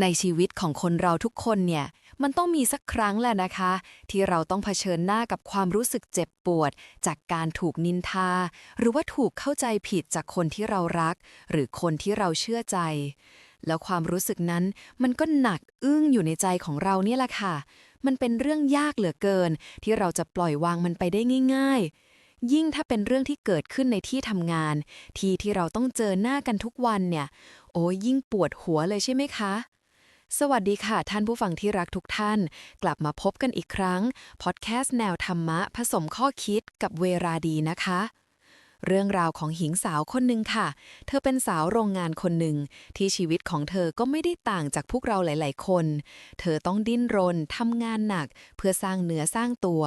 ในชีวิตของคนเราทุกคนเนี่ย มันต้องมีสักครั้งแหละนะคะ ที่เราต้องเผชิญหน้ากับความรู้สึกเจ็บปวด จากการถูกนินทา หรือว่าถูกเข้าใจผิดจากคนที่เรารัก หรือคนที่เราเชื่อใจ แล้วความรู้สึกนั้นมันก็หนักอึ้งอยู่ในใจของเราเนี่ยแหละค่ะ มันเป็นเรื่องยากเหลือเกิน ที่เราจะปล่อยวางมันไปได้ง่าย ๆยิ่งถ้าเป็นเรื่องที่เกิดขึ้นในที่ทำงาน ที่ที่เราต้องเจอหน้ากันทุกวันเนี่ย โอ้ยยิ่งปวดหัวเลยใช่ไหมคะ สวัสดีค่ะท่านผู้ฟังที่รักทุกท่าน กลับมาพบกันอีกครั้ง พอดแคสต์แนวธรรมะ ผสมข้อคิดกับเวราดีนะคะ เรื่องราวของหญิงสาวคนหนึ่งค่ะ เธอเป็นสาวโรงงานคนหนึ่ง ที่ชีวิตของเธอก็ไม่ได้ต่างจากพวกเราหลาย ๆ คน เธอต้องดิ้นรนทำงานหนัก เพื่อสร้างเนื้อสร้างตัว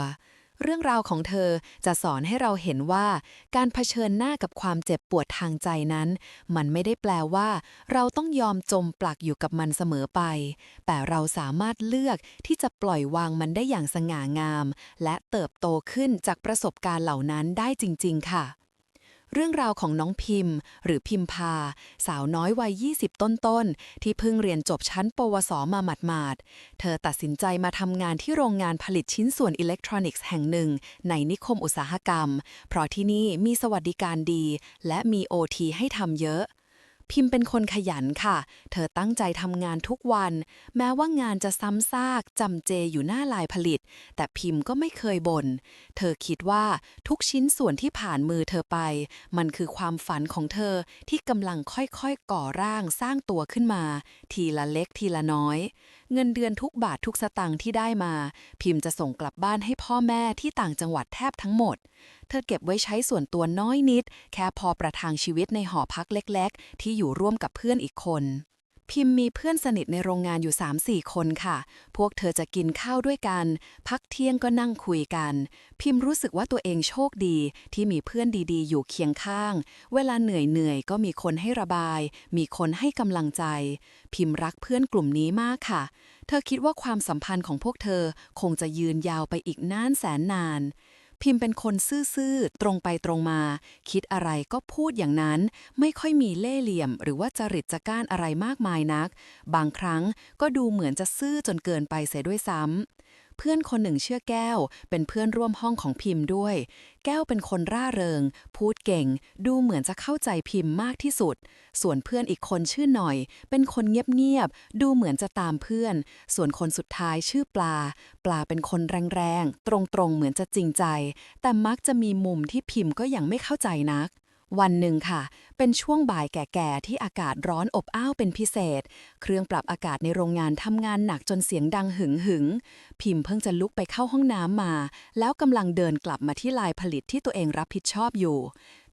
เรื่องราวของเธอจะสอนให้เราเห็นว่าการเผชิญหน้ากับความเจ็บปวดทางใจนั้น มันไม่ได้แปลว่า เราต้องยอมจมปลักอยู่กับมันเสมอไป แต่เราสามารถเลือกที่จะปล่อยวางมันได้อย่างสง่างาม และเติบโตขึ้นจากประสบการณ์เหล่านั้นได้จริง ๆ ค่ะ เรื่องราวของน้องพิมพ์ หรือพิมพา สาวน้อยวัย 20 ต้นๆ ที่เพิ่งเรียนจบชั้นปวสมาหมาดๆ เธอตัดสินใจมาทำงานที่โรงงานผลิตชิ้นส่วนอิเล็กทรอนิกส์แห่งหนึ่ง ในนิคมอุตสาหกรรม เพราะที่นี่มีสวัสดิการดี และมีโอทีให้ทำเยอะ พิมพ์เป็นคนขยันค่ะ เธอตั้งใจทำงานทุกวัน แม้ว่างานจะซ้ำซากจำเจอยู่หน้าลายผลิต แต่พิมพ์ก็ไม่เคยบน่น เธอคิดว่าทุกชิ้นส่วนที่ผ่านมือเธอไป มันคือความฝันของเธอที่กำลังค่อยๆก่อร่างสร้างตัวขึ้นมา ทีละเล็กทีละน้อยเงินเดือนทุกบาททุกสตางค์ที่ได้มา พิมพ์จะส่งกลับบ้านให้พ่อแม่ที่ต่างจังหวัดแทบทั้งหมด เธอเก็บไว้ใช้ส่วนตัวน้อยนิด แค่พอประทังชีวิตในหอพักเล็ก ๆ ที่อยู่ร่วมกับเพื่อนอีกคน พิมพ์มีเพื่อนสนิทในโรงงานอยู่ 3-4 คนค่ะ พวกเธอจะกินข้าวด้วยกัน พักเที่ยงก็นั่งคุยกัน พิมพ์รู้สึกว่าตัวเองโชคดีที่มีเพื่อนดีๆ อยู่เคียงข้าง เวลาเหนื่อยๆก็มีคนให้ระบาย มีคนให้กำลังใจ พิมพ์รักเพื่อนกลุ่มนี้มากค่ะ เธอคิดว่าความสัมพันธ์ของพวกเธอคงจะยืนยาวไปอีกนานแสนนาน พิมพ์เป็นคนซื่อๆ ตรงไปตรงมา คิดอะไรก็พูดอย่างนั้น ไม่ค่อยมีเล่ห์เหลี่ยม หรือว่าจริตจะก้านอะไรมากมายนัก บางครั้งก็ดูเหมือนจะซื่อจนเกินไปเสียด้วยซ้ำ เพื่อนคนหนึ่งเชื่อแก้ว เป็นเพื่อนร่วมห้องของพิมพ์ด้วย แก้วเป็นคนร่าเริง พูดเก่ง ดูเหมือนจะเข้าใจพิมพ์มากที่สุด ส่วนเพื่อนอีกคนชื่อหน่อย เป็นคนเงียบๆ ดูเหมือนจะตามเพื่อน ส่วนคนสุดท้ายชื่อปลา ปลาเป็นคนแรงๆ ตรงๆ เหมือนจะจริงใจ แต่มักจะมีมุมที่พิมพ์ก็ยังไม่เข้าใจนัก วันหนึ่งค่ะ เป็นช่วงบ่ายแก่ๆ ที่อากาศร้อนอบอ้าวเป็นพิเศษ เครื่องปรับอากาศในโรงงานทำงานหนักจนเสียงดังหึงหึง พิมพ์เพิ่งจะลุกไปเข้าห้องน้ำมา แล้วกำลังเดินกลับมาที่ลายผลิตที่ตัวเองรับผิดชอบอยู่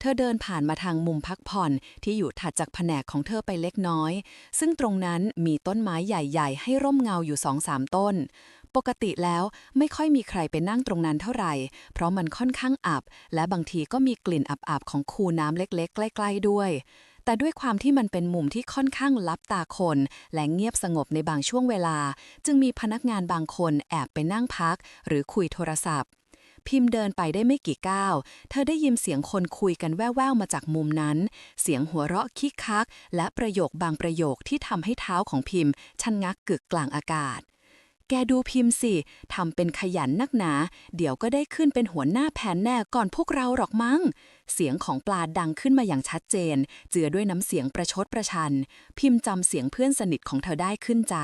เธอเดินผ่านมาทางมุมพักผ่อนที่อยู่ถัดจากแผนกของเธอไปเล็กน้อย ซึ่งตรงนั้นมีต้นไม้ใหญ่ ๆ ให้ร่มเงาอยู่สองสามต้น ปกติแล้วไม่ค่อยมีใครไปนั่งตรงนั้นเท่าไหร่ เพราะมันค่อนข้างอับ และบางทีก็มีกลิ่นอับๆของคูน้ำเล็กๆ ใกล้ๆด้วย แต่ด้วยความที่มันเป็นมุมที่ค่อนข้างลับตาคน และเงียบสงบในบางช่วงเวลา จึงมีพนักงานบางคนแอบไปนั่งพัก หรือคุยโทรศัพท์ พิมพ์เดินไปได้ไม่กี่ก้าว เธอได้ยินเสียงคนคุยกันแว่วๆมาจากมุมนั้น เสียงหัวเราะคิกคัก และประโยคบางประโยคที่ทำให้เท้าของพิมพ์ชันงักกึกกลางอากาศ แกดูพิมพ์สิทำเป็นขยันนักหนา เดี๋ยวก็ได้ขึ้นเป็นหัวหน้าแผนแน่ก่อนพวกเราหรอกมั้ง เสียงของปลาดังขึ้นมาอย่างชัดเจน เจือด้วยน้ำเสียงประชดประชัน พิมพ์จำเสียงเพื่อนสนิทของเธอได้ขึ้นใจ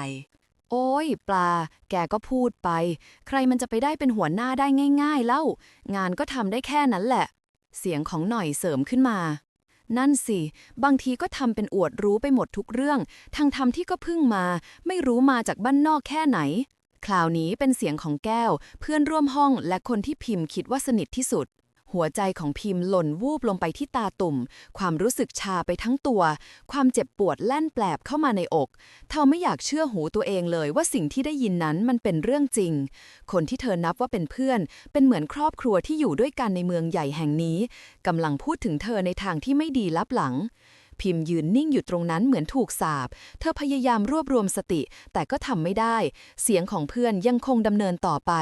โอ้ยปลา แกก็พูดไป ใครมันจะไปได้เป็นหัวหน้าได้ง่ายๆเล่า งานก็ทำได้แค่นั้นแหละ เสียงของหน่อยเสริมขึ้นมานั่นสิ บางทีก็ทำเป็นอวดรู้ไปหมดทุกเรื่อง ทั้งทำที่ก็เพิ่งมา ไม่รู้มาจากบ้านนอกแค่ไหน คราวนี้เป็นเสียงของแก้ว เพื่อนร่วมห้องและคนที่พิมพ์คิดว่าสนิทที่สุด หัวใจของพิมพ์หล่นวูบลงไปที่ตาตุ่ม ความรู้สึกชาไปทั้งตัว ความเจ็บปวดแล่นแปลบเข้ามาในอก เธอไม่อยากเชื่อหูตัวเองเลยว่าสิ่งที่ได้ยินนั้นมันเป็นเรื่องจริง คนที่เธอนับว่าเป็นเพื่อน เป็นเหมือนครอบครัวที่อยู่ด้วยกันในเมืองใหญ่แห่งนี้กำลังพูดถึงเธอในทางที่ไม่ดีลับหลัง พิมพ์ยืนนิ่งอยู่ตรงนั้นเหมือนถูกสาบ เธอพยายามรวบรวมสติ แต่ก็ทำไม่ได้ เสียงของเพื่อนยังคงดำเนินต่อไป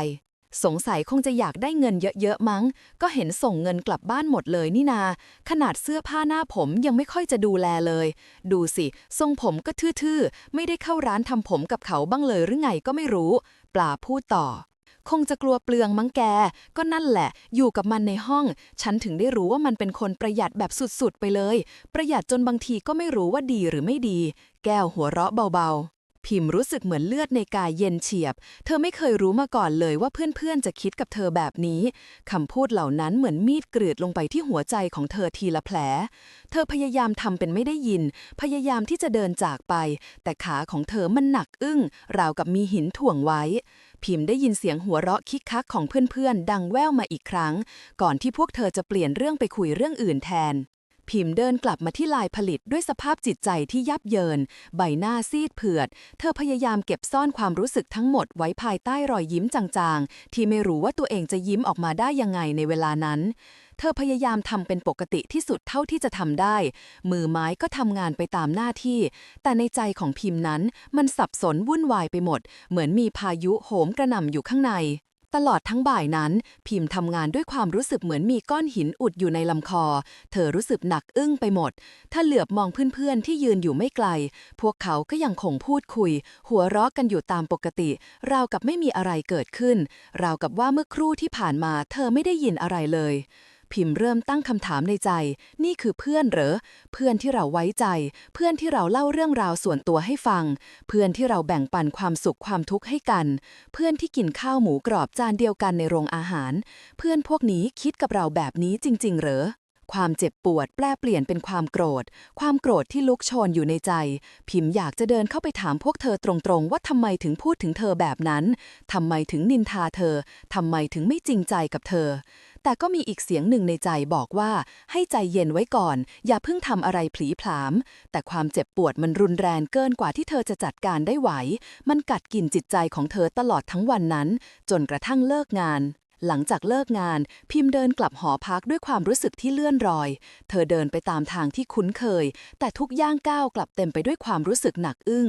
สงสัยคงจะอยากได้เงินเยอะๆมั้ง ก็เห็นส่งเงินกลับบ้านหมดเลยนี่นา ขนาดเสื้อผ้าหน้าผมยังไม่ค่อยจะดูแลเลย ดูสิ ทรงผมก็ทื่อๆ ไม่ได้เข้าร้านทำผมกับเขาบ้างเลยหรือไงก็ไม่รู้ ปลาพูดต่อ คงจะกลัวเปลืองมั้งแก ก็นั่นแหละ อยู่กับมันในห้อง ฉันถึงได้รู้ว่ามันเป็นคนประหยัดแบบสุดๆ ไปเลย ประหยัดจนบางทีก็ไม่รู้ว่าดีหรือไม่ดี แก้วหัวเราะเบาๆ พิมพ์รู้สึกเหมือนเลือดในกายเย็นเฉียบ เธอไม่เคยรู้มาก่อนเลยว่าเพื่อนๆจะคิดกับเธอแบบนี้ คำพูดเหล่านั้นเหมือนมีดกรีดลงไปที่หัวใจของเธอทีละแผล เธอพยายามทำเป็นไม่ได้ยิน พยายามที่จะเดินจากไป แต่ขาของเธอมันหนักอึ้ง ราวกับมีหินถ่วงไว้ พิมพ์ได้ยินเสียงหัวเราะคิกคักของเพื่อนๆ ดังแว่วมาอีกครั้ง ก่อนที่พวกเธอจะเปลี่ยนเรื่องไปคุยเรื่องอื่นแทน พิมพ์เดินกลับมาที่ลายผลิตด้วยสภาพจิตใจที่ยับเยิน ใบหน้าซีดเผือด เธอพยายามเก็บซ่อนความรู้สึกทั้งหมดไว้ภายใต้รอยยิ้มจางๆ ที่ไม่รู้ว่าตัวเองจะยิ้มออกมาได้ยังไงในเวลานั้น เธอพยายามทำเป็นปกติที่สุดเท่าที่จะทำได้ มือไม้ก็ทำงานไปตามหน้าที่ แต่ในใจของพิมพ์นั้นมันสับสนวุ่นวายไปหมด เหมือนมีพายุโหมกระหน่ำอยู่ข้างใน ตลอดทั้งบ่ายนั้น พิมพ์ทำงานด้วยความรู้สึกเหมือนมีก้อนหินอุดอยู่ในลำคอ เธอรู้สึกหนักอึ้งไปหมด ถ้าเหลือบมองเพื่อนๆที่ยืนอยู่ไม่ไกล พวกเขาก็ยังคงพูดคุย หัวเราะกันอยู่ตามปกติ ราวกับไม่มีอะไรเกิดขึ้น ราวกับว่าเมื่อครู่ที่ผ่านมา เธอไม่ได้ยินอะไรเลย พิมพ์เริ่มตั้งคำถามในใจ นี่คือเพื่อนเหรอ เพื่อนที่เราไว้ใจ เพื่อนที่เราเล่าเรื่องราวส่วนตัวให้ฟัง เพื่อนที่เราแบ่งปันความสุขความทุกข์ให้กัน เพื่อนที่กินข้าวหมูกรอบจานเดียวกันในโรงอาหาร เพื่อนพวกนี้คิดกับเราแบบนี้จริง ๆ เหรอ ความเจ็บปวดแปลเปลี่ยนเป็นความโกรธ ความโกรธที่ลุกโชนอยู่ในใจ พิมพ์อยากจะเดินเข้าไปถามพวกเธอตรงๆ ว่าทำไมถึงพูดถึงเธอแบบนั้นทำไมถึงนินทาเธอทำไมถึงไม่จริงใจกับเธอ แต่ก็มีอีกเสียงหนึ่งในใจบอกว่า ให้ใจเย็นไว้ก่อน อย่าเพิ่งทำอะไรผลีผลาม แต่ความเจ็บปวดมันรุนแรงเกินกว่าที่เธอจะจัดการได้ไหว มันกัดกินจิตใจของเธอตลอดทั้งวันนั้น จนกระทั่งเลิกงาน หลังจากเลิกงาน พิมพ์เดินกลับหอพักด้วยความรู้สึกที่เลื่อนรอย เธอเดินไปตามทางที่คุ้นเคย แต่ทุกย่างก้าวกลับเต็มไปด้วยความรู้สึกหนักอึ้ง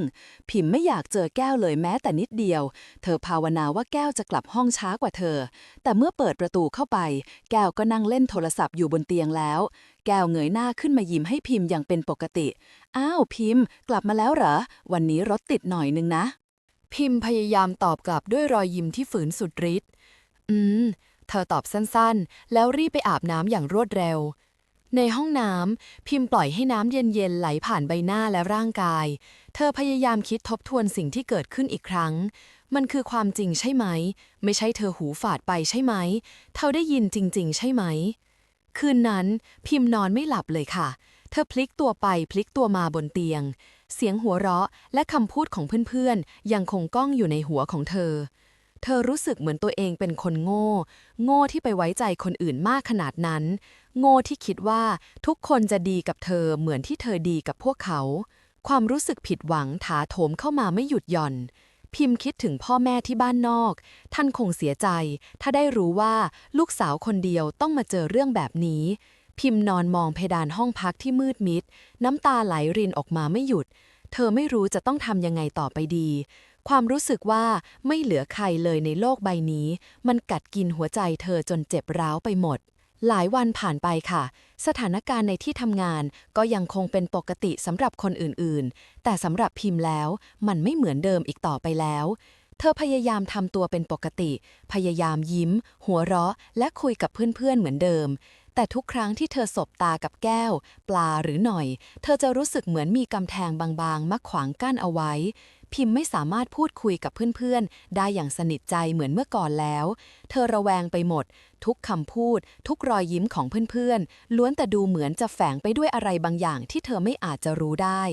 พิมพ์ไม่อยากเจอแก้วเลยแม้แต่นิดเดียว เธอภาวนาว่าแก้วจะกลับห้องช้ากว่าเธอ แต่เมื่อเปิดประตูเข้าไป แก้วก็นั่งเล่นโทรศัพท์อยู่บนเตียงแล้ว แก้วเงยหน้าขึ้นมายิ้มให้พิมพ์อย่างเป็นปกติ อ้าวพิมพ์ กลับมาแล้วเหรอ วันนี้รถติดหน่อยนึงนะพิมพ์พยายามตอบกลับด้วยรอยยิ้มที่ฝืนสุดฤทธิ์ อืม เธอตอบสั้นๆ แล้วรีบไปอาบน้ำอย่างรวดเร็ว ในห้องน้ำพิมพ์ปล่อยให้น้ำเย็นๆไหลผ่านใบหน้าและร่างกาย เธอพยายามคิดทบทวนสิ่งที่เกิดขึ้นอีกครั้ง มันคือความจริงใช่ไหม ไม่ใช่เธอหูฝาดไปใช่ไหม เธอได้ยินจริง ๆ ใช่ไหม คืนนั้นพิมพ์นอนไม่หลับเลยค่ะ เธอพลิกตัวไปพลิกตัวมาบนเตียง เสียงหัวเราะและคำพูดของเพื่อนๆยังคงก้องอยู่ในหัวของเธอ เธอรู้สึกเหมือนตัวเองเป็นคนโง่ โง่ที่ไปไว้ใจคนอื่นมากขนาดนั้น โง่ที่คิดว่าทุกคนจะดีกับเธอเหมือนที่เธอดีกับพวกเขา ความรู้สึกผิดหวังถาโถมเข้ามาไม่หยุดหย่อน พิมพ์คิดถึงพ่อแม่ที่บ้านนอก ท่านคงเสียใจ ถ้าได้รู้ว่าลูกสาวคนเดียวต้องมาเจอเรื่องแบบนี้ พิมพ์นอนมองเพดานห้องพักที่มืดมิด น้ำตาไหลรินออกมาไม่หยุด เธอไม่รู้จะต้องทำยังไงต่อไปดี ความรู้สึกว่าไม่เหลือใครเลยในโลกใบนี้ มันกัดกินหัวใจเธอจนเจ็บร้าวไปหมด หลายวันผ่านไปค่ะ สถานการณ์ในที่ทำงานก็ยังคงเป็นปกติสำหรับคนอื่นๆ แต่สำหรับพิมพ์แล้วมันไม่เหมือนเดิมอีกต่อไปแล้วเธอพยายามทำตัวเป็นปกติ พยายามยิ้ม หัวเราะ และคุยกับเพื่อนๆ เหมือนเดิม แต่ทุกครั้งที่เธอสบตากับแก้ว ปลาหรือหน่อย เธอจะรู้สึกเหมือนมีกำแพงบางๆมาขวางกั้นเอาไว้ พิมพ์ไม่สามารถพูดคุยกับเพื่อนๆ ได้อย่างสนิทใจเหมือนเมื่อก่อนแล้ว เธอระแวงไปหมด ทุกคำพูด ทุกรอยยิ้มของเพื่อนๆ ล้วนแต่ดูเหมือนจะแฝงไปด้วยอะไรบางอย่างที่เธอไม่อาจจะรู้ได้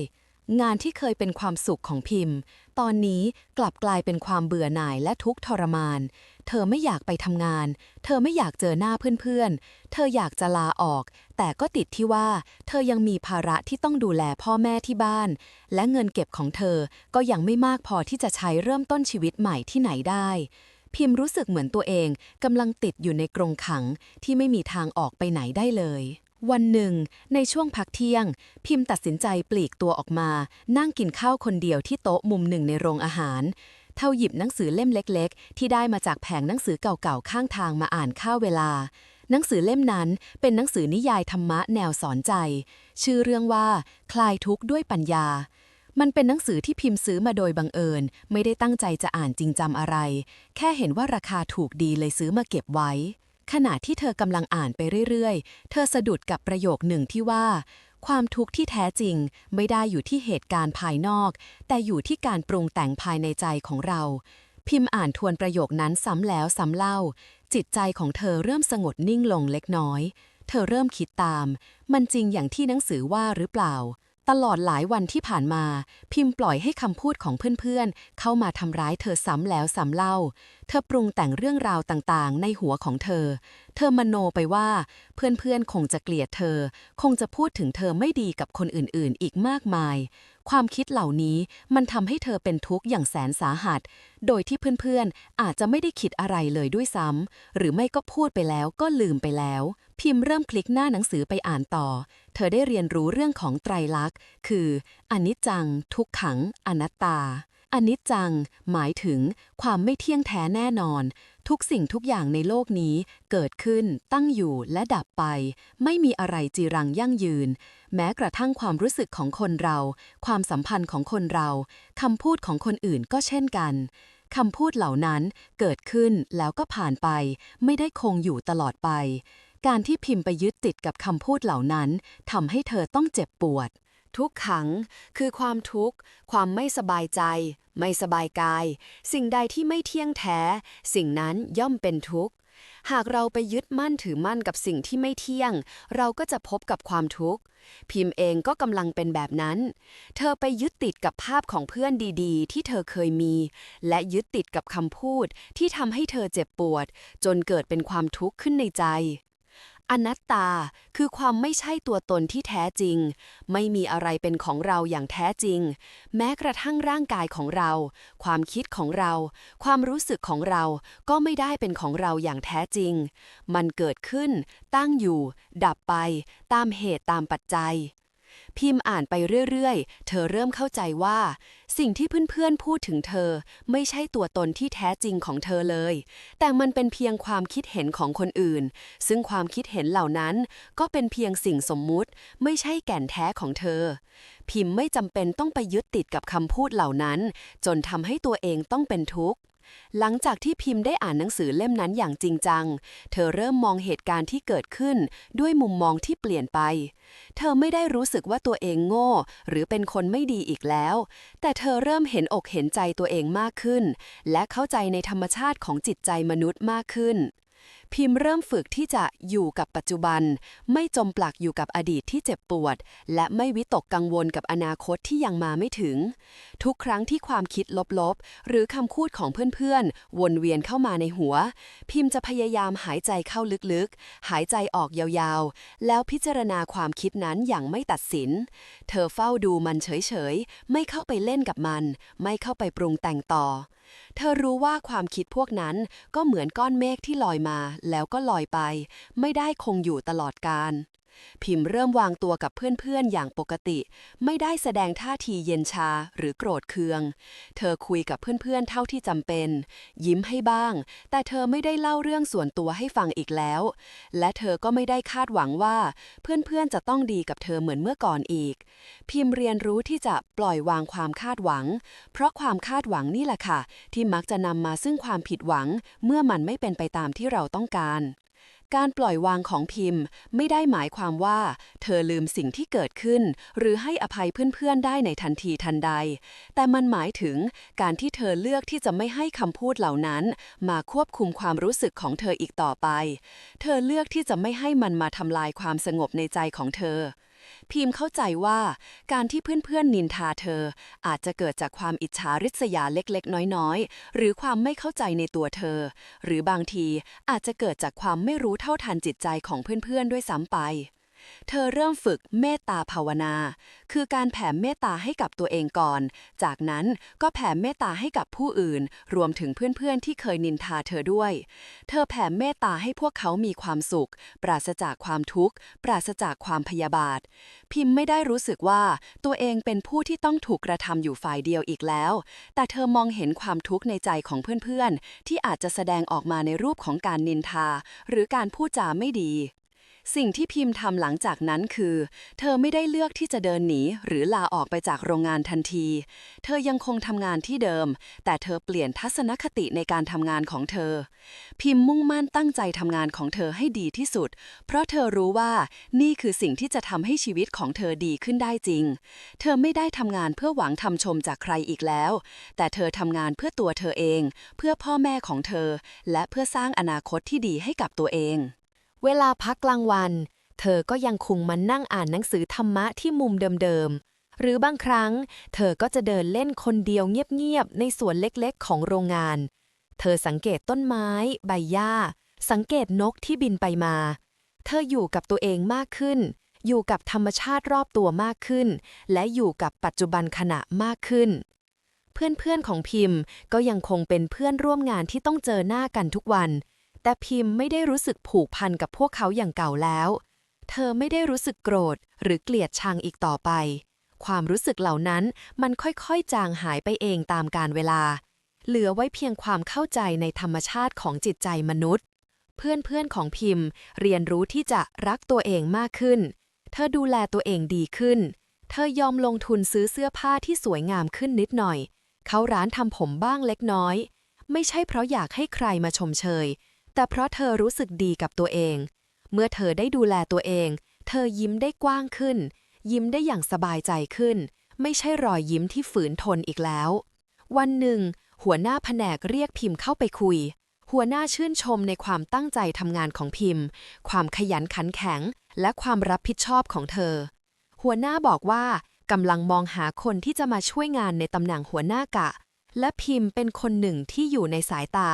งานที่เคยเป็นความสุขของพิมพ์ ตอนนี้กลับกลายเป็นความเบื่อหน่ายและทุกข์ทรมาน เธอไม่อยากไปทำงาน เธอไม่อยากเจอหน้าเพื่อนๆ เธออยากจะลาออก แต่ก็ติดที่ว่า เธอยังมีภาระที่ต้องดูแลพ่อแม่ที่บ้าน และเงินเก็บของเธอก็ยังไม่มากพอที่จะใช้เริ่มต้นชีวิตใหม่ที่ไหนได้ พิมพ์รู้สึกเหมือนตัวเองกำลังติดอยู่ในกรงขังที่ไม่มีทางออกไปไหนได้เลยวันหนึ่ง ในช่วงพักเที่ยง พิมพ์ตัดสินใจปลีกตัวออกมา นั่งกินข้าวคนเดียวที่โต๊ะมุมหนึ่งในโรงอาหาร เท่าหยิบหนังสือเล่มเล็ก ๆ ที่ได้มาจากแผงหนังสือเก่าๆข้างทางมาอ่านข้าวเวลา หนังสือเล่มนั้นเป็นหนังสือนิยายธรรมะแนวสอนใจ ชื่อเรื่องว่า คลายทุกข์ด้วยปัญญา มันเป็นหนังสือที่พิมพ์ซื้อมาโดยบังเอิญ ไม่ได้ตั้งใจจะอ่านจริงจำอะไร แค่เห็นว่าราคาถูกดีเลยซื้อมาเก็บไว้ ขณะที่เธอกำลังอ่านไปเรื่อยๆ เธอสะดุดกับประโยคหนึ่งที่ว่า ความทุกข์ที่แท้จริงไม่ได้อยู่ที่เหตุการณ์ภายนอก แต่อยู่ที่การปรุงแต่งภายในใจของเรา พิมพ์อ่านทวนประโยคนั้นซ้ำแล้วซ้ำเล่า จิตใจของเธอเริ่มสงบนิ่งลงเล็กน้อย เธอเริ่มคิดตาม มันจริงอย่างที่หนังสือว่าหรือเปล่า ตลอดหลายวันที่ผ่านมา พิมพ์ปล่อยให้คำพูดของเพื่อนๆเข้ามาทำร้ายเธอซ้ำแล้วซ้ำเล่าเธอปรุงแต่งเรื่องราวต่างๆ ในหัวของเธอ เธอมโนไปว่า เพื่อนๆ คงจะเกลียดเธอ คงจะพูดถึงเธอไม่ดีกับคนอื่นๆ อีกมากมาย ความคิดเหล่านี้มันทำให้เธอเป็นทุกข์อย่างแสนสาหัส โดยที่เพื่อนๆ อาจจะไม่ได้คิดอะไรเลยด้วยซ้ำ หรือไม่ก็พูดไปแล้วก็ลืมไปแล้ว พิมพ์เริ่มคลิกหน้าหนังสือไปอ่านต่อ เธอได้เรียนรู้เรื่องของไตรลักษณ์ คืออนิจจัง ทุกขัง อนัตตา อนิจจัง หมายถึงความไม่เที่ยงแท้แน่นอน ทุกสิ่งทุกอย่างในโลกนี้เกิดขึ้น ตั้งอยู่และดับไป ไม่มีอะไรจีรังยั่งยืน แม้กระทั่งความรู้สึกของคนเรา ความสัมพันธ์ของคนเราคำพูดของคนอื่นก็เช่นกันคำพูดเหล่านั้นเกิดขึ้นแล้วก็ผ่านไป ไม่ได้คงอยู่ตลอดไป การที่พิมพ์ไปยึดติดกับคำพูดเหล่านั้นทำให้เธอต้องเจ็บปวด ทุกขัง คือความทุกข์ ความไม่สบายใจ ไม่สบายกาย สิ่งใดที่ไม่เที่ยงแท้ สิ่งนั้นย่อมเป็นทุกข์ หากเราไปยึดมั่นถือมั่นกับสิ่งที่ไม่เที่ยง เราก็จะพบกับความทุกข์ พิมพ์เองก็กำลังเป็นแบบนั้น เธอไปยึดติดกับภาพของเพื่อนดีๆ ที่เธอเคยมี และยึดติดกับคำพูดที่ทำให้เธอเจ็บปวด จนเกิดเป็นความทุกข์ขึ้นในใจ อนัตตาคือความไม่ใช่ตัวตนที่แท้จริง ไม่มีอะไรเป็นของเราอย่างแท้จริง แม้กระทั่งร่างกายของเรา ความคิดของเรา ความรู้สึกของเราก็ไม่ได้เป็นของเราอย่างแท้จริง มันเกิดขึ้น ตั้งอยู่ ดับไป ตามเหตุตามปัจจัย พิมพ์อ่านไปเรื่อยๆ เธอเริ่มเข้าใจว่า สิ่งที่เพื่อนๆพูดถึงเธอ ไม่ใช่ตัวตนที่แท้จริงของเธอเลย แต่มันเป็นเพียงความคิดเห็นของคนอื่น ซึ่งความคิดเห็นเหล่านั้นก็เป็นเพียงสิ่งสมมุติ ไม่ใช่แก่นแท้ของเธอ พิมพ์ไม่จำเป็นต้องไปยึดติดกับคำพูดเหล่านั้น จนทำให้ตัวเองต้องเป็นทุกข์ หลังจากที่พิมพ์ได้อ่านหนังสือเล่มนั้นอย่างจริงจัง เธอเริ่มมองเหตุการณ์ที่เกิดขึ้นด้วยมุมมองที่เปลี่ยนไป เธอไม่ได้รู้สึกว่าตัวเองโง่ หรือเป็นคนไม่ดีอีกแล้ว แต่เธอเริ่มเห็นอกเห็นใจตัวเองมากขึ้น และเข้าใจในธรรมชาติของจิตใจมนุษย์มากขึ้น พิมพ์เริ่มฝึกที่จะอยู่กับปัจจุบัน ไม่จมปลักอยู่กับอดีตที่เจ็บปวด และไม่วิตกกังวลกับอนาคตที่ยังมาไม่ถึง ทุกครั้งที่ความคิดลบๆ หรือคำพูดของเพื่อนๆ วนเวียนเข้ามาในหัว พิมพ์จะพยายามหายใจเข้าลึกๆ หายใจออกยาวๆ แล้วพิจารณาความคิดนั้นอย่างไม่ตัดสิน เธอเฝ้าดูมันเฉยๆ ไม่เข้าไปเล่นกับมัน ไม่เข้าไปปรุงแต่งต่อ เธอรู้ว่าความคิดพวกนั้นก็เหมือนก้อนเมฆที่ลอยมาแล้วก็ลอยไป ไม่ได้คงอยู่ตลอดกาล พิมพ์เริ่มวางตัวกับเพื่อนๆอย่างปกติ ไม่ได้แสดงท่าทีเย็นชาหรือโกรธเคือง เธอคุยกับเพื่อนๆเท่าที่จำเป็น ยิ้มให้บ้าง แต่เธอไม่ได้เล่าเรื่องส่วนตัวให้ฟังอีกแล้ว และเธอก็ไม่ได้คาดหวังว่าเพื่อนๆจะต้องดีกับเธอเหมือนเมื่อก่อนอีก พิมพ์เรียนรู้ที่จะปล่อยวางความคาดหวัง เพราะความคาดหวังนี่แหละค่ะ ที่มักจะนำมาซึ่งความผิดหวัง เมื่อมันไม่เป็นไปตามที่เราต้องการ การปล่อยวางของพิมพ์ ไม่ได้หมายความว่า เธอลืมสิ่งที่เกิดขึ้น หรือให้อภัยเพื่อนๆได้ในทันทีทันใด แต่มันหมายถึงการที่เธอเลือกที่จะไม่ให้คำพูดเหล่านั้น มาควบคุมความรู้สึกของเธออีกต่อไป เธอเลือกที่จะไม่ให้มันมาทำลายความสงบในใจของเธอ พิมพ์เข้าใจว่าการที่เพื่อนๆนินทาเธอ อาจจะเกิดจากความอิจฉาริษยาเล็กๆ น้อยๆ หรือความไม่เข้าใจในตัวเธอ หรือบางทีอาจจะเกิดจากความไม่รู้เท่าทันจิตใจของเพื่อนๆด้วยซ้ำไป เธอเริ่มฝึกเมตตาภาวนา คือการแผ่เมตตาให้กับตัวเองก่อน จากนั้นก็แผ่เมตตาให้กับผู้อื่น รวมถึงเพื่อนๆที่เคยนินทาเธอด้วย เธอแผ่เมตตาให้พวกเขามีความสุข ปราศจากความทุกข์ ปราศจากความพยาบาท พิมพ์ไม่ได้รู้สึกว่าตัวเองเป็นผู้ที่ต้องถูกกระทำอยู่ฝ่ายเดียวอีกแล้ว แต่เธอมองเห็นความทุกข์ในใจของเพื่อนๆ ที่อาจจะแสดงออกมาในรูปของการนินทา หรือการพูดจาไม่ดี สิ่งที่พิมพ์ทำหลังจากนั้นคือ เธอไม่ได้เลือกที่จะเดินหนีหรือลาออกไปจากโรงงานทันที เธอยังคงทำงานที่เดิม แต่เธอเปลี่ยนทัศนคติในการทำงานของเธอ พิมพ์มุ่งมั่นตั้งใจทำงานของเธอให้ดีที่สุด เพราะเธอรู้ว่านี่คือสิ่งที่จะทำให้ชีวิตของเธอดีขึ้นได้จริง เธอไม่ได้ทำงานเพื่อหวังทำชมจากใครอีกแล้ว แต่เธอทำงานเพื่อตัวเธอเอง เพื่อพ่อแม่ของเธอ และเพื่อสร้างอนาคตที่ดีให้กับตัวเอง เวลาพักกลางวัน เธอก็ยังคงมานั่งอ่านหนังสือธรรมะที่มุมเดิมๆ หรือบางครั้ง เธอก็จะเดินเล่นคนเดียวเงียบๆ ในสวนเล็กๆ ของโรงงาน เธอสังเกตต้นไม้ ใบหญ้า สังเกตนกที่บินไปมา เธออยู่กับตัวเองมากขึ้น อยู่กับธรรมชาติรอบตัวมากขึ้น และอยู่กับปัจจุบันขณะมากขึ้นเพื่อนๆของพิมพ์ก็ยังคงเป็นเพื่อนร่วมงานที่ต้องเจอหน้ากันทุกวัน แต่พิมพ์ไม่ได้รู้สึกผูกพันกับพวกเขาอย่างเก่าแล้ว เธอไม่ได้รู้สึกโกรธ หรือเกลียดชังอีกต่อไป ความรู้สึกเหล่านั้นมันค่อยๆ จางหายไปเองตามกาลเวลา เหลือไว้เพียงความเข้าใจในธรรมชาติของจิตใจมนุษย์ เพื่อนๆของพิมพ์ เรียนรู้ที่จะรักตัวเองมากขึ้น เธอดูแลตัวเองดีขึ้น เธอยอมลงทุนซื้อเสื้อผ้าที่สวยงามขึ้นนิดหน่อย เข้าร้านทำผมบ้างเล็กน้อยไม่ใช่เพราะอยากให้ใครมาชมเชย แต่เพราะเธอรู้สึกดีกับตัวเอง เมื่อเธอได้ดูแลตัวเอง เธอยิ้มได้กว้างขึ้น ยิ้มได้อย่างสบายใจขึ้น ไม่ใช่รอยยิ้มที่ฝืนทนอีกแล้ว วันหนึ่ง หัวหน้าแผนกเรียกพิมพ์เข้าไปคุย หัวหน้าชื่นชมในความตั้งใจทำงานของพิมพ์ ความขยันขันแข็ง และความรับผิดชอบของเธอ หัวหน้าบอกว่ากำลังมองหาคนที่จะมาช่วยงานในตำแหน่งหัวหน้ากะ และพิมพ์เป็นคนหนึ่งที่อยู่ในสายตา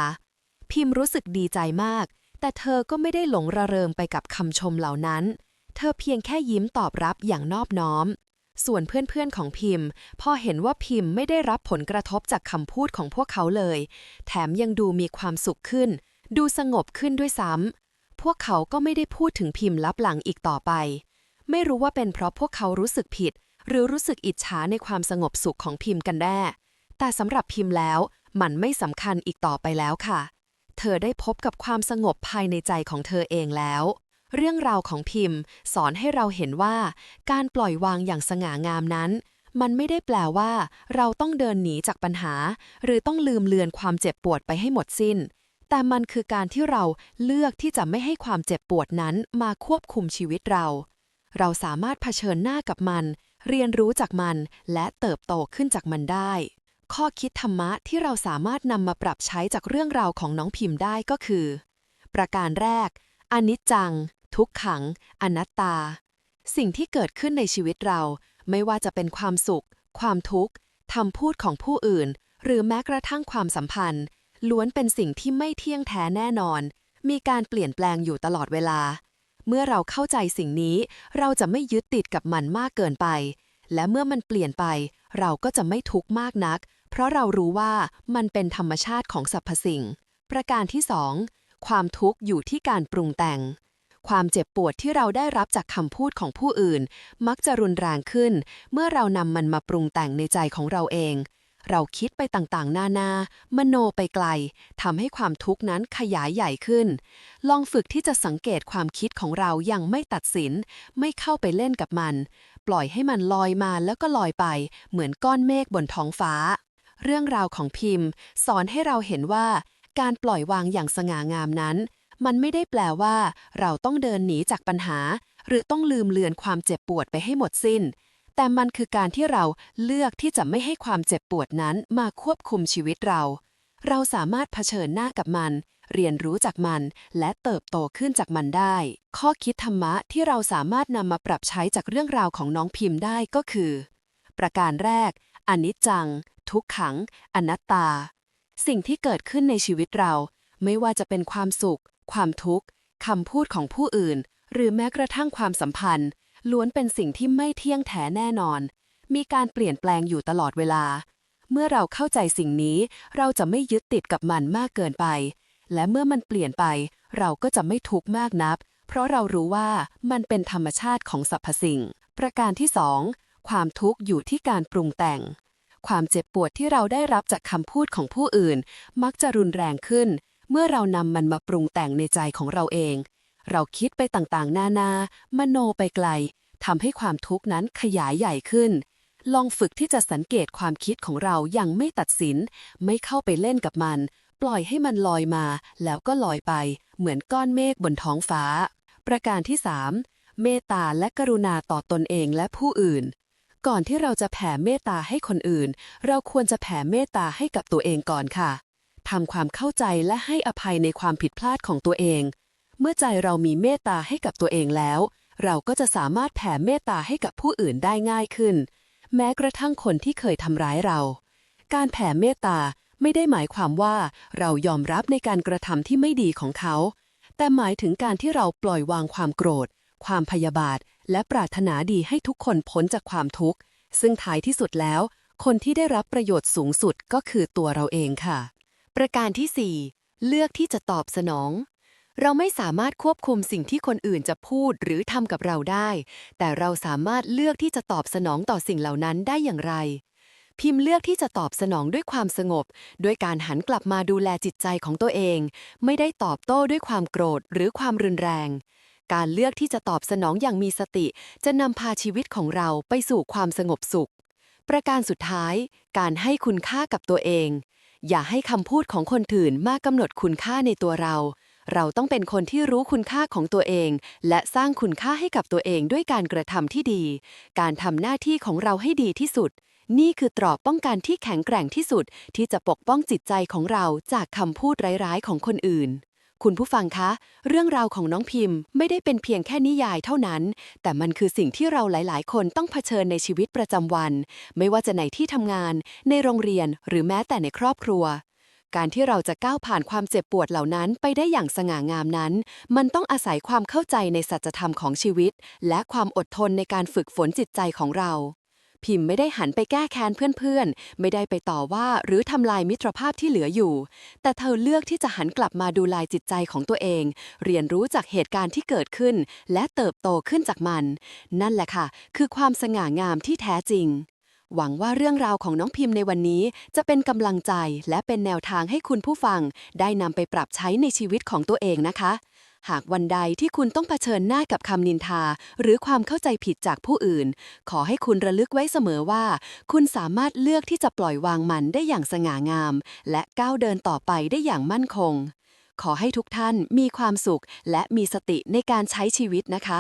พิมพ์รู้สึกดีใจมาก แต่เธอก็ไม่ได้หลงระเริงไปกับคำชมเหล่านั้น เธอเพียงแค่ยิ้มตอบรับอย่างนอบน้อม ส่วนเพื่อนๆของพิมพ์ พอเห็นว่าพิมพ์ไม่ได้รับผลกระทบจากคำพูดของพวกเขาเลย แถมยังดูมีความสุขขึ้น ดูสงบขึ้นด้วยซ้ำพวกเขาก็ไม่ได้พูดถึงพิมพ์ลับหลังอีกต่อไป ไม่รู้ว่าเป็นเพราะพวกเขารู้สึกผิด หรือรู้สึกอิจฉาในความสงบสุขของพิมพ์กันแน่แต่สำหรับพิมพ์แล้วมันไม่สำคัญอีกต่อไปแล้วค่ะ เธอได้พบกับความสงบภายในใจของเธอเองแล้ว เรื่องราวของพิมพ์ สอนให้เราเห็นว่า การปล่อยวางอย่างสง่างามนั้น มันไม่ได้แปลว่า เราต้องเดินหนีจากปัญหา หรือต้องลืมเลือนความเจ็บปวดไปให้หมดสิ้น แต่มันคือการที่เราเลือกที่จะไม่ให้ความเจ็บปวดนั้นมาควบคุมชีวิตเรา เราสามารถเผชิญหน้ากับมัน เรียนรู้จากมันและเติบโตขึ้นจากมันได้ ข้อคิดธรรมะที่เราสามารถนำมาปรับใช้จากเรื่องราวของน้องพิมพ์ได้ก็คือ ประการแรก อนิจจัง ทุกขัง อนัตตา สิ่งที่เกิดขึ้นในชีวิตเรา ไม่ว่าจะเป็นความสุข ความทุกข์คำพูดของผู้อื่น หรือแม้กระทั่งความสัมพันธ์ ล้วนเป็นสิ่งที่ไม่เที่ยงแท้แน่นอน มีการเปลี่ยนแปลงอยู่ตลอดเวลา เมื่อเราเข้าใจสิ่งนี้ เราจะไม่ยึดติดกับมันมากเกินไป และเมื่อมันเปลี่ยนไป เราก็จะไม่ทุกข์มากนัก เพราะเรารู้ว่ามันเป็นธรรมชาติของสรรพสิ่ง ประการที่สองความทุกข์อยู่ที่การปรุงแต่ง ความเจ็บปวดที่เราได้รับจากคำพูดของผู้อื่น มักจะรุนแรงขึ้น เมื่อเรานำมันมาปรุงแต่งในใจของเราเอง เราคิดไปต่างๆ นานา มโนไปไกลทำให้ความทุกข์นั้นขยายใหญ่ขึ้น ลองฝึกที่จะสังเกตความคิดของเราอย่างไม่ตัดสิน ไม่เข้าไปเล่นกับมัน ปล่อยให้มันลอยมาแล้วก็ลอยไป เหมือนก้อนเมฆบนท้องฟ้า เรื่องราวของพิมพ์ สอนให้เราเห็นว่า การปล่อยวางอย่างสง่างามนั้น มันไม่ได้แปลว่า เราต้องเดินหนีจากปัญหา หรือต้องลืมเลือนความเจ็บปวดไปให้หมดสิ้น แต่มันคือการที่เราเลือกที่จะไม่ให้ความเจ็บปวดนั้นมาควบคุมชีวิตเรา เราสามารถเผชิญหน้ากับมัน เรียนรู้จากมัน และเติบโตขึ้นจากมันได้ ข้อคิดธรรมะที่เราสามารถนำมาปรับใช้จากเรื่องราวของน้องพิมพ์ได้ก็คือ ประการแรก อนิจจัง ทุกขัง อนัตตา สิ่งที่เกิดขึ้นในชีวิตเรา ไม่ว่าจะเป็นความสุข ความทุกข์คำพูดของผู้อื่น หรือแม้กระทั่งความสัมพันธ์ ล้วนเป็นสิ่งที่ไม่เที่ยงแท้แน่นอน มีการเปลี่ยนแปลงอยู่ตลอดเวลา เมื่อเราเข้าใจสิ่งนี้ เราจะไม่ยึดติดกับมันมากเกินไป และเมื่อมันเปลี่ยนไป เราก็จะไม่ทุกข์มากนับ เพราะเรารู้ว่ามันเป็นธรรมชาติของสรรพสิ่ง ประการที่สอง ความทุกข์อยู่ที่การปรุงแต่ง ความเจ็บปวดที่เราได้รับจากคำพูดของผู้อื่น มักจะรุนแรงขึ้น เมื่อเรานำมันมาปรุงแต่งในใจของเราเอง เราคิดไปต่างๆ นานา มโนไปไกลทำให้ความทุกข์นั้นขยายใหญ่ขึ้น ลองฝึกที่จะสังเกตความคิดของเราอย่างไม่ตัดสิน ไม่เข้าไปเล่นกับมัน ปล่อยให้มันลอยมา แล้วก็ลอยไป เหมือนก้อนเมฆบนท้องฟ้า ประการที่ 3. เมตตาและกรุณาต่อตนเองและผู้อื่น ก่อนที่เราจะแผ่เมตตาให้คนอื่น เราควรจะแผ่เมตตาให้กับตัวเองก่อนค่ะทำความเข้าใจและให้อภัยในความผิดพลาดของตัวเอง เมื่อใจเรามีเมตตาให้กับตัวเองแล้ว เราก็จะสามารถแผ่เมตตาให้กับผู้อื่นได้ง่ายขึ้น แม้กระทั่งคนที่เคยทำร้ายเรา การแผ่เมตตาไม่ได้หมายความว่าเรายอมรับในการกระทำที่ไม่ดีของเขา แต่หมายถึงการที่เราปล่อยวางความโกรธ ความพยาบาท และปรารถนาดีให้ทุกคนพ้นจากความทุกข์ ซึ่งท้ายที่สุดแล้ว คนที่ได้รับประโยชน์สูงสุดก็คือตัวเราเองค่ะ ประการที่ 4 เลือกที่จะตอบสนอง เราไม่สามารถควบคุมสิ่งที่คนอื่นจะพูดหรือทำกับเราได้ แต่เราสามารถเลือกที่จะตอบสนองต่อสิ่งเหล่านั้นได้อย่างไรพิมพ์เลือกที่จะตอบสนองด้วยความสงบ ด้วยการหันกลับมาดูแลจิตใจของตัวเอง ไม่ได้ตอบโต้ด้วยความโกรธหรือความรุนแรง การเลือกที่จะตอบสนองอย่างมีสติ จะนำพาชีวิตของเราไปสู่ความสงบสุข ประการสุดท้าย การให้คุณค่ากับตัวเอง อย่าให้คำพูดของคนอื่นมากำหนดคุณค่าในตัวเรา เราต้องเป็นคนที่รู้คุณค่าของตัวเอง และสร้างคุณค่าให้กับตัวเองด้วยการกระทำที่ดี การทำหน้าที่ของเราให้ดีที่สุด นี่คือตรอบป้องกันที่แข็งแกร่งที่สุด ที่จะปกป้องจิตใจของเราจากคำพูดร้ายๆของคนอื่น คุณผู้ฟังคะ เรื่องราวของน้องพิมพ์ ไม่ได้เป็นเพียงแค่นิยายเท่านั้น แต่มันคือสิ่งที่เราหลาย ๆ คนต้องเผชิญในชีวิตประจำวัน ไม่ว่าจะในที่ทำงาน ในโรงเรียนหรือแม้แต่ในครอบครัว การที่เราจะก้าวผ่านความเจ็บปวดเหล่านั้นไปได้อย่างสง่างามนั้น มันต้องอาศัยความเข้าใจในสัจธรรมของชีวิต และความอดทนในการฝึกฝนจิตใจของเรา พิมพ์ไม่ได้หันไปแก้แค้นเพื่อนๆ ไม่ได้ไปต่อว่าหรือทำลายมิตรภาพที่เหลืออยู่ แต่เธอเลือกที่จะหันกลับมาดูแลจิตใจของตัวเอง เรียนรู้จากเหตุการณ์ที่เกิดขึ้น และเติบโตขึ้นจากมัน นั่นแหละค่ะ คือความสง่างามที่แท้จริง หวังว่าเรื่องราวของน้องพิมพ์ในวันนี้ จะเป็นกำลังใจและเป็นแนวทางให้คุณผู้ฟัง ได้นำไปปรับใช้ในชีวิตของตัวเองนะคะ หากวันใดที่คุณต้องเผชิญหน้ากับคำนินทา หรือความเข้าใจผิดจากผู้อื่น ขอให้คุณระลึกไว้เสมอว่า คุณสามารถเลือกที่จะปล่อยวางมันได้อย่างสง่างาม และก้าวเดินต่อไปได้อย่างมั่นคง ขอให้ทุกท่านมีความสุข และมีสติในการใช้ชีวิตนะคะ